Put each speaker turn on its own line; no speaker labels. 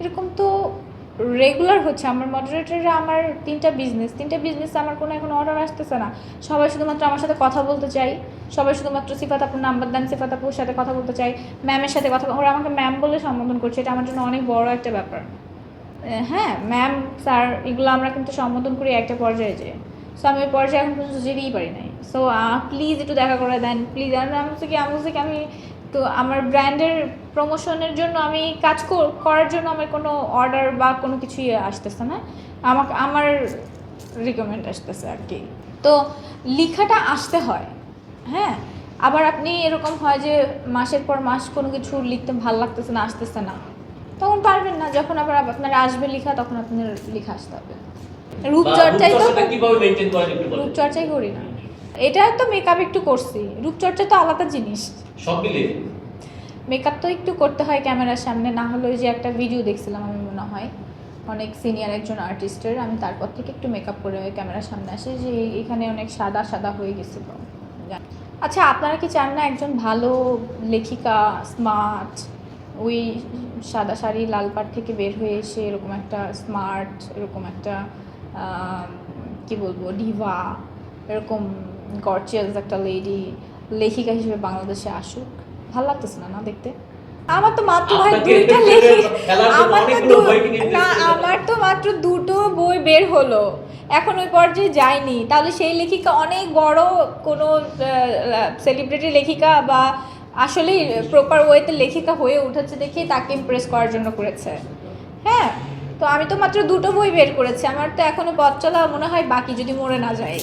এরকম তো রেগুলার হচ্ছে। আমার মডারেটররা আমার তিনটা বিজনেস তিনটা বিজনেস আমার কোনো এখন অর্ডার আসতেছে না। সবাই শুধুমাত্র আমার সাথে কথা বলতে চাই। সবাই শুধুমাত্র সিফাত আপুর নাম্বার দেন, সিফাত আপুর সাথে কথা বলতে চাই। ম্যামের সাথে কথা ওরা আমাকে ম্যাম বলে সম্বোধন করছে। এটা আমার জন্য অনেক বড় একটা ব্যাপার। হ্যাঁ ম্যাম স্যার এগুলো আমরা কিন্তু সম্বোধন করি একটা পর্যায়ে যে সো আমি ওই পর্যায়ে এখন পর্যন্ত যেতেই পারি নাই। সো প্লিজ একটু দেখা করে দেন। প্লিজ আমি বলছি কি, আমি বলছি কি, আমি তো আমার ব্র্যান্ডের প্রমোশনের জন্য আমি কাজ কর- করার জন্য আমার কোনো অর্ডার বা কোনো কিছুই আসতেছে না। আমাকে আমার রিকমেন্ড আসতেছে আর কি। তো লেখাটা আসতে হয় হ্যাঁ? আবার আপনি এরকম হয় যে মাসের পর মাস কোনো কিছু লিখতে ভালো লাগতেছে না আসতেছে না। তখন পারবেন না যখন আবার আপনার আসবে লেখা তখন আপনার লেখা আসতে হবে। রূপচর্চাই তো রূপচর্চাই করি না। এটা তো মেকআপ একটু করছি। রূপচর্চা তো আলাদা জিনিস।
সব মিলিয়ে?
মেকআপ তো একটু করতে হয় ক্যামেরার সামনে, না হলে যে একটা ভিডিও দেখছিলাম আমি মনে হয়, অনেক সিনিয়র একজন আর্টিস্টের আমি তারপর থেকে একটু মেকআপ করে ক্যামেরার সামনে আসে, যে এখানে অনেক সাদা সাদা হয়ে গেছিল। আচ্ছা আপনারা কি চান না একজন ভালো লেখিকা স্মার্ট ওই সাদা শাড়ি লাল পাড় থেকে বের হয়ে এসে এরকম একটা স্মার্ট এরকম একটা কি বলব ডিভা এরকম গর্জিয়াস একটা লেডি লেখিকা হিসেবে বাংলাদেশে আসুক। ভালো লাগতেছে না না দেখতে? আমার তো মাত্র ভাই দুইটা লেখি আমার তো না আমার তো মাত্র দুটো বই বের হলো। এখন ওই পর্যায়ে যায়নি তাহলে সেই লেখিকা অনেক বড় কোনো সেলিব্রিটি লেখিকা বা আসলেই প্রপার ওয়েতে লেখিকা হয়ে উঠেছে দেখে তাকে ইমপ্রেস করার জন্য করেছে। হ্যাঁ তো আমি তো মাত্র দুটো বই বের করেছি। আমার তো এখনও পথ চলা মনে হয় বাকি যদি মরে না যায়